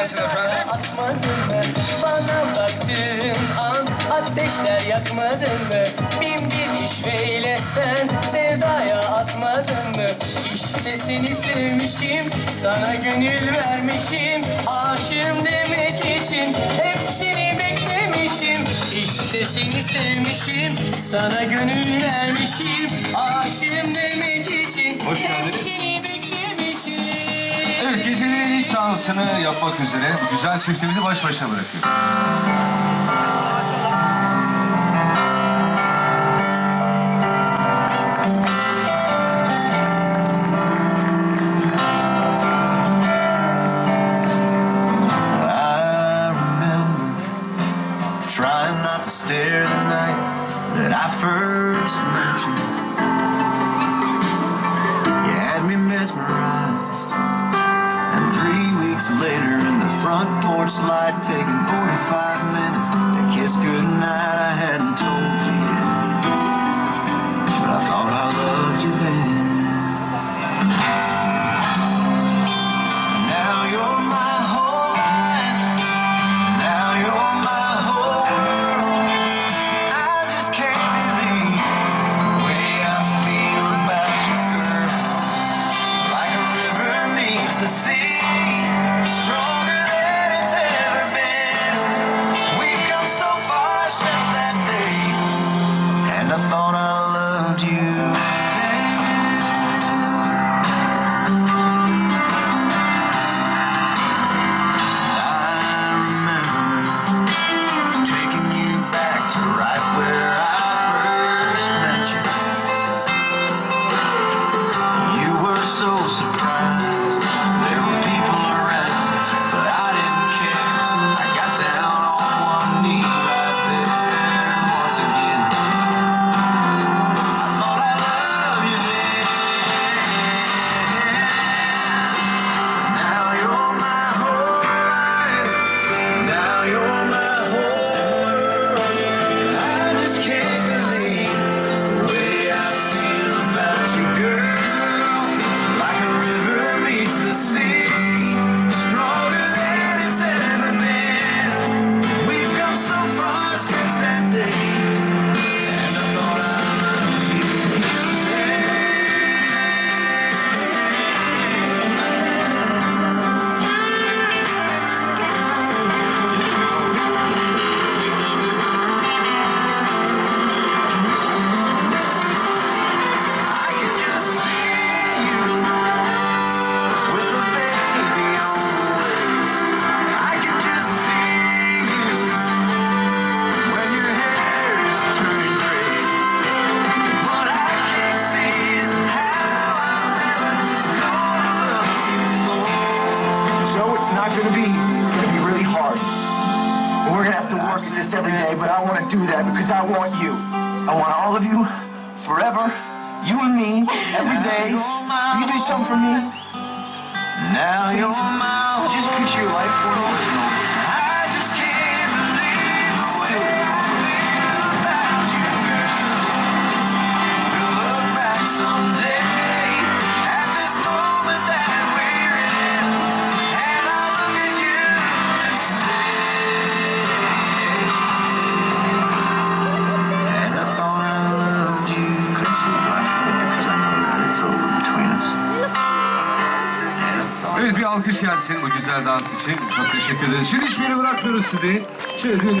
gelsin efendim. Atmadın mı? Bana baktığın an ateşler yakmadın mı? Bin bir işveyle sen sevdaya atmadın mı? İşte seni sevmişim, sana gönül vermişim. Aşığım demek için hepsini beklemişim. İşte seni sevmişim, sana gönül vermişim. Aşığım demek için Hoş geldiniz. hepsini beklemişim. İlk dansını yapmak üzere bu güzel çiftimizi baş başa bırakıyorum. Trying not to stare the night that I first met. You light, taking 45 minutes to kiss goodnight, I hadn't told you yet. But I thought I we're gonna have to work at this every day, but I wanna do that because I want you. I want all of you forever. You and me, every day. You do something for me. Now you're my Just picture your life for me. Evet bir alkış gelsin bu güzel dans için. Çok teşekkür ederiz. Şimdi hiçbir yere bırakmıyoruz sizi. Şöyle